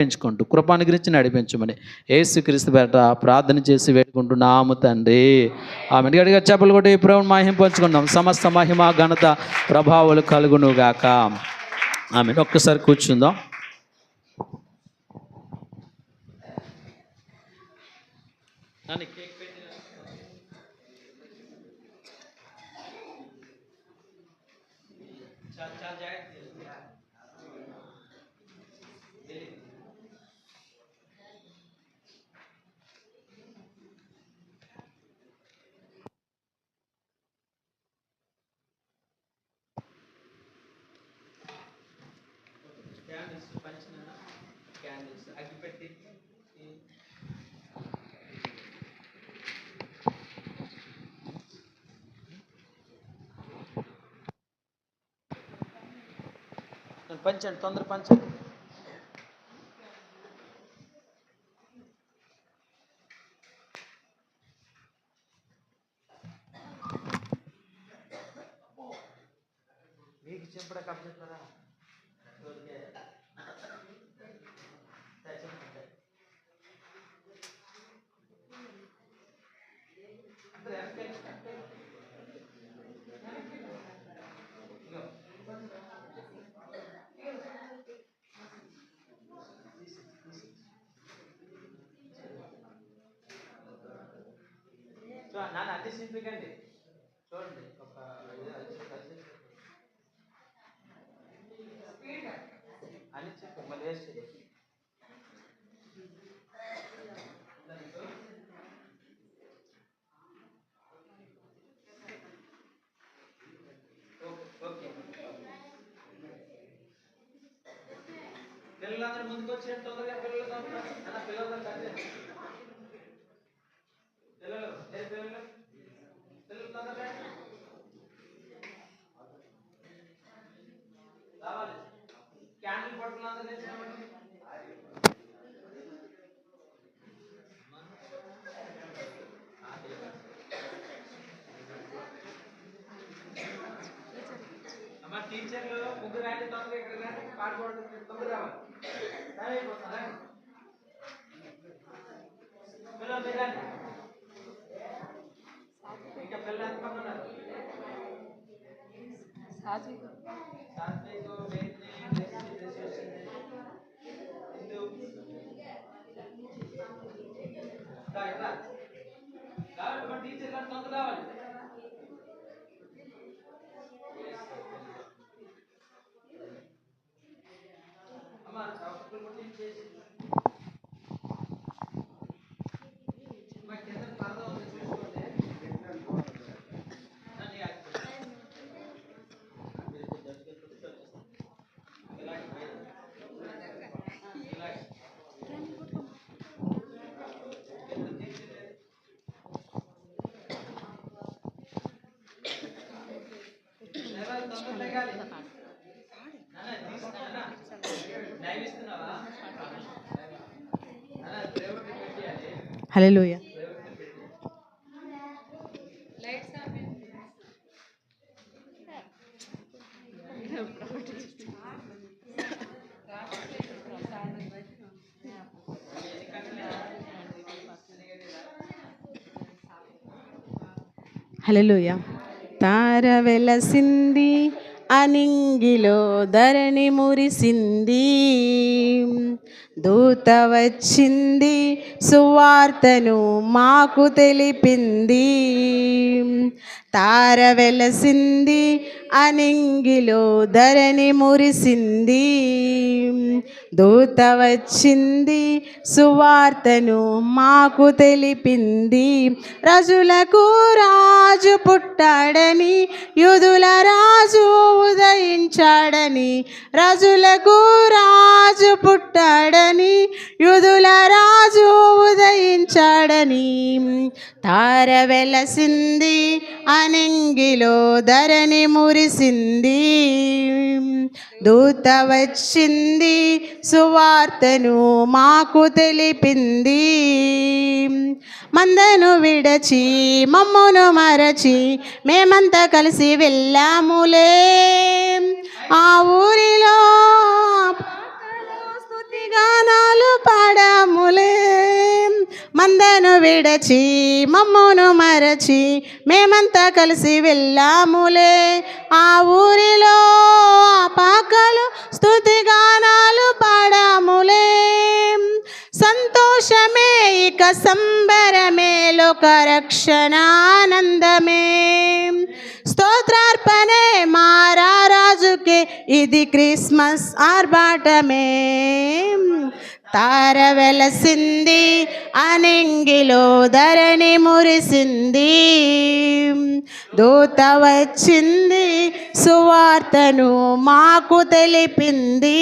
పెంచుకుంటూ కృపాను గురించి నడిపించమని ఏసుక్రీస్తు బేట ప్రార్థన చేసి వేడుకుంటున్నాము తండ్రి. ఆమె గడిగా చెప్పలు కొట్టి ప్రభుని మహిమ పంచుకుందాం. సమస్త మహిమ ఘనత ప్రభావాలు కలుగును గాక ఆమె ఒక్కసారి కూర్చుందాం. పంచండి తొందర పంచండి మీకు చెప్పుడా కప్ చెప్తారా నాన్న అన్ని సింపికండి చూడండి ఒక అని చెప్పు మళ్ళీ వేస్ట్ చేయి. Okay, okay. పిల్లలందరూ ముందుకు వచ్చి తొందరగా పిల్లలు అన్న పట్టుకుని అందరూ తెచ్చామండి అమ్మ టీచర్లు ముగ్గురు రండి తొందరగా ఇక్కడ రండి పాట పాడుతుంది తొందరగా రావాలి టైం అయిపోతుంది రండి పిల్లలు మీరు రండి ఇంకా పిల్లలు ఎంతమంది ఉన్నారు సాత్విక్, వేద్ని, Amen హలోయ హలో తార వెలసింది అనింగిలో ధరణి మురిసింది. దూత వచ్చింది సువార్తను మాకు తెలిపింది. తార వెలసింది అనింగిలో ధరణి మురిసింది. దూత వచ్చింది సువార్తను మాకు తెలిపింది. రజులకు రాజు పుట్టాడని యుదుల రాజు ఉదయించాడని రజులకు రాజు పుట్టాడని యుదుల రాజు ఉదయించాడని. తార వెలసింది అనింగిలో ధరణి మురిసింది. దూత వచ్చింది సువార్తను మాకు తెలిపింది. మందను విడచి మమ్మును మరచి మేమంతా కలిసి వెళ్ళాములే. ఆ ఊరిలో గానాలు పాడాములే. మందను విడచి మమ్మను మరచి మేమంతా కలిసి వెళ్ళాములే. ఆ ఊరిలో ఆ పాకలు స్థుతి గానాలు పాడాములే. సంతోషమే ఇక సంబరమే లోక రక్షణానందమే. స్తోత్రార్పణే మారారా ఇది క్రిస్మస్ ఆర్భాటమే. తార వెలసింది అనింగిలో ధరణి మురిసింది. దూత వచ్చింది సువార్తను మాకు తెలిపింది.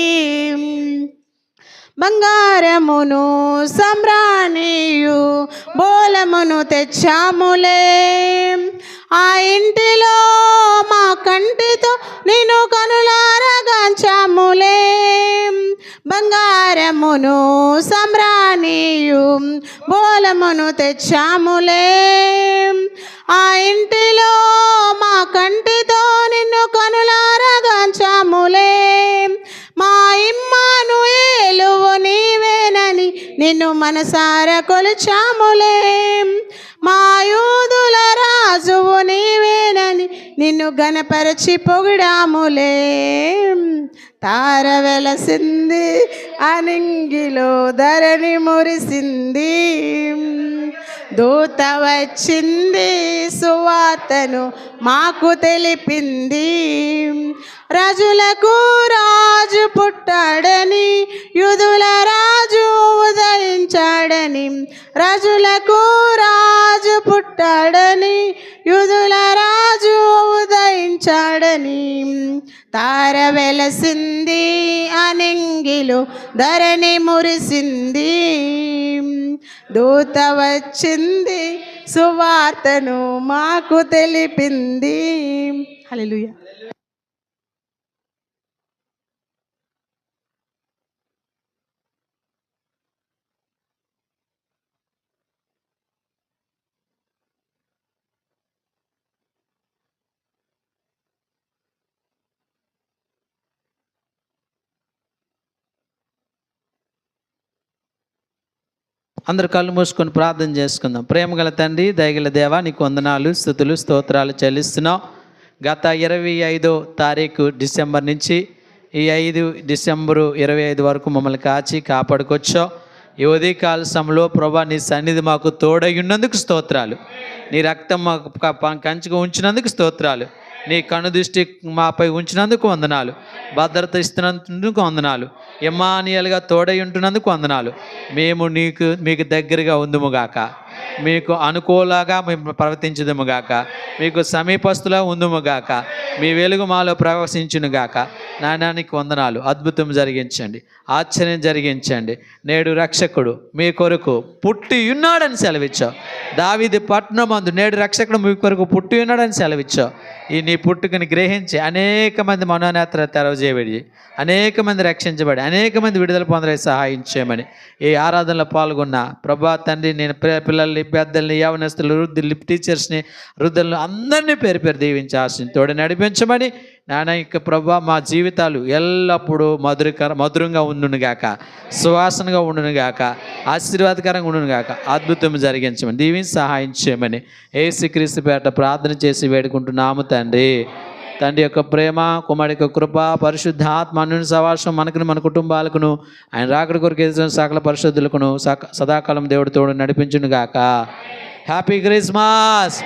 బంగారమును సంబ్రాణియు బోలమును తెచ్చాములే. ఆ ఇంటిలో మా కంటితో నేను కను బంగారమును సంబ్రాణియు బోలమును తెచ్చాములే. ఆ ఇంటిలో మా కంటితో నిన్ను కనులారగాంచాములే. మా ఇమ్మ నిన్ను మనసార కొలుచాములే. మాయూదుల రాజువు నీవేనని నిన్ను గణపరచి పొగిడాములే. తార వెలసింది అనింగిలో ధరణి మురిసింది. దూత వచ్చింది సువార్తను మాకు తెలిపింది. రజులకు రాజు పుట్టాడని యుధుల రాజు ఉదయించాడని రజులకు రాజు పుట్టాడని యుధుల రాజు ఉదయించాడని తార వెలసింది అనింగిలో ధరణి మురిసింది. దూత వచ్చింది సువార్తను మాకు తెలిపింది. హలో అందరు కళ్ళు మూసుకొని ప్రార్థన చేసుకుందాం. ప్రేమగల తండ్రి దయగల దేవా నీకు వందనాలు స్థుతులు స్తోత్రాలు చెల్లిస్తున్నాం. గత ఇరవై ఐదో తారీఖు డిసెంబర్ నుంచి ఈ ఐదు డిసెంబరు ఇరవై ఐదు వరకు మమ్మల్ని కాచి కాపాడుకొచ్చావు ఈ ఉదయకాల సమయంలో ప్రభా నీ సన్నిధి మాకు తోడై ఉన్నందుకు స్తోత్రాలు. నీ రక్తం మాకు కంచుకు ఉంచినందుకు స్తోత్రాలు. నీ కనుదృష్టి మాపై ఉంచినందుకు వందనాలు. భద్రత ఇస్తున్నందుకు వందనాలు. ఇమానియల్గా తోడై ఉంటున్నందుకు వందనాలు. మేము నీకు మీకు దగ్గరగా ఉందుముగాక మీకు అనుకూలంగా మేము ప్రవర్తించుదుముగాక మీకు సమీపస్తులా ఉందుముగాక మీ వెలుగు మాలో ప్రవేశించునుగాక నాణానికి వందనాలు. అద్భుతం జరిగించండి. ఆశ్చర్యం జరిగించండి. నేడు రక్షకుడు మీ కొరకు పుట్టి ఉన్నాడని సెలవిచ్చావు. దావిది పట్నం అందు నేడు రక్షకుడు మీ కొరకు పుట్టి ఉన్నాడని సెలవిచ్చావు. ఈ నీ పుట్టుకని గ్రహించి అనేక మంది మనోనేత్ర తెరవజేయబడి అనేక మంది రక్షించబడి అనేక మంది విడుదల పొందడానికి సహాయం చేయమని ఈ ఆరాధనలో పాల్గొన్న ప్రభా తండ్రి నేను పిల్లలు పిల్లల్ని పెద్దల్ని యవనస్తులు వృద్ధులు టీచర్స్ని వృద్ధులను అందరినీ పేరు పేరు దీవించి ఆశతో నడిపించమని నాన్న ఇక ప్రభా మా జీవితాలు ఎల్లప్పుడూ మధురకర మధురంగా ఉండునుగాక సువాసనగా ఉండునుగాక ఆశీర్వాదకరంగా ఉండునుగాక అద్భుతం జరిగించమని దీవించి సహాయం చేయమని ఏసుక్రీస్తు పేట ప్రార్థన చేసి వేడుకుంటున్నాము తండ్రి. తండ్రి యొక్క ప్రేమ కుమారి యొక్క కృప పరిశుద్ధాత్మ నుండి సవాసం మనకును మన కుటుంబాలకును ఆయన రాకడి కొరకు ఎదురు సకల పరిశుద్ధులకును సక సదాకాలం దేవుడి తోడు నడిపించును గాక. Happy Christmas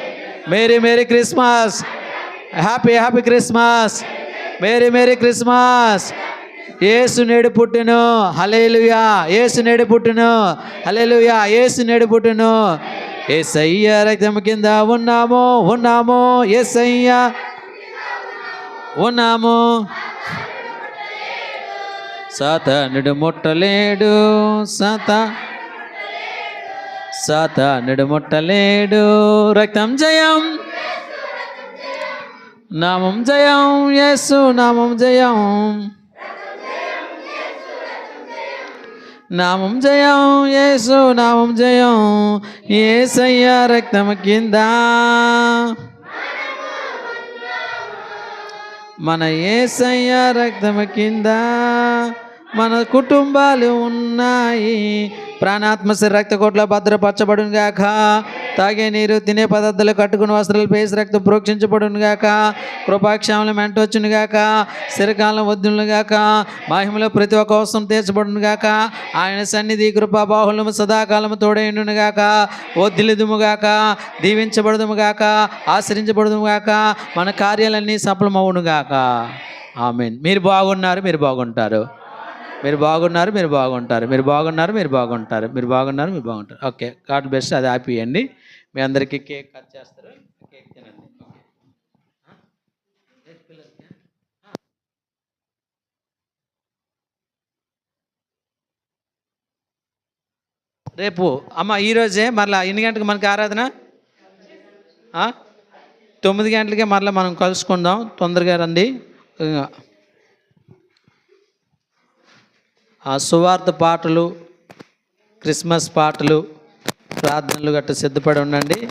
merry merry Christmas happy happy Christmas merry merry Christmas Yesu నేడు పుట్టును. హలేలుయా ఏసు నేడు పుట్టును. హలేలుయా ఏసు నేడు పుట్టును. ఏసయ్య రక్తం కింద ఉన్నాము ఉన్నాము. ఏసయ్య ఉన్నాము సతనుడు ముట్టలేడు. సత. సతనుడు ముట్టలేడు. రక్తం జయం. నామం జయం. యేసు నామం జయం. నామం జయం. యేసు నామం జయం. ఏసయ్య రక్తం కింద. మన ఏసయ్య రక్తం కింద మన కుటుంబాలు ఉన్నాయి. ప్రాణాత్మ రక్త కోట్ల భద్రపరచబడును గాక తాగే నీరు తినే పదార్థాలు కట్టుకుని వస్త్రాలు పేసి రక్తం ప్రోక్షించబడునుగాక. గాక కృపాక్షామలు మెంటొచ్చును గాక శిరకాలం వద్దును గాక మహిమలో ప్రతి ఒక్క అవసరం తీర్చబడునుగాక. ఆయన సన్నిధి కృపా బాహుల్యము సదాకాలము తోడైండును గాక దీవించబడదుముగాక. గాక గాక మన కార్యాలన్నీ సఫలమవునుగాక. ఆమెన్. మీరు బాగున్నారు మీరు బాగుంటారు. మీరు బాగున్నారు మీరు బాగుంటారు. మీరు బాగున్నారు మీరు బాగుంటారు. మీరు బాగున్నారు మీరు బాగుంటారు. ఓకే గాడ్ బెస్ట్ అది ఆపియండి. మీ అందరికీ కేక్ కట్ చేస్తారు. కేక్ తినండి. రేపు అమ్మ ఈరోజే మరలా ఎన్ని గంటలకు మనకి ఆరాధన? తొమ్మిది గంటలకే మరలా మనం కలుసుకుందాం. తొందరగా రండి ఇంకా ఆ సువార్త పాటలు క్రిస్మస్ పాటలు ప్రార్థనలు గట్ట సిద్ధపడి ఉండండి.